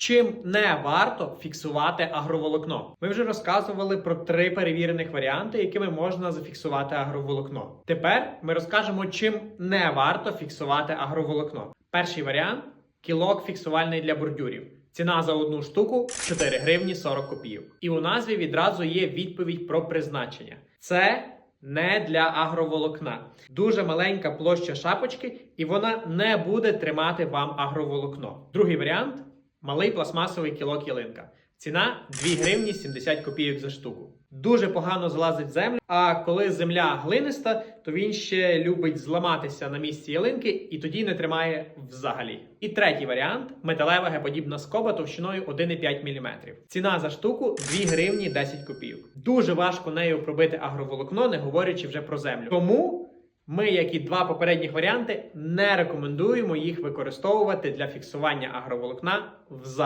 Чим не варто фіксувати агроволокно? Ми вже розказували про три перевірених варіанти, якими можна зафіксувати агроволокно. Тепер ми розкажемо, чим не варто фіксувати агроволокно. Перший варіант кілок фіксувальний для бордюрів. Ціна за одну штуку 4 гривні 40 копійок. І у назві відразу є відповідь про призначення. Це не для агроволокна. Дуже маленька площа шапочки, і вона не буде тримати вам агроволокно. Другий варіант малий пластмасовий кілок ялинка. Ціна 2 гривні 70 копійок за штуку. Дуже погано залазить в землю. А коли земля глиниста, то він ще любить зламатися на місці ялинки і тоді не тримає взагалі. І третій варіант металева геподібна скоба товщиною 1,5 мм. Ціна за штуку 2 гривні 10 копійок. Дуже важко нею пробити агроволокно, не говорячи вже про землю. Тому ми, як і два попередніх варіанти, не рекомендуємо їх використовувати для фіксування агроволокна взагалі.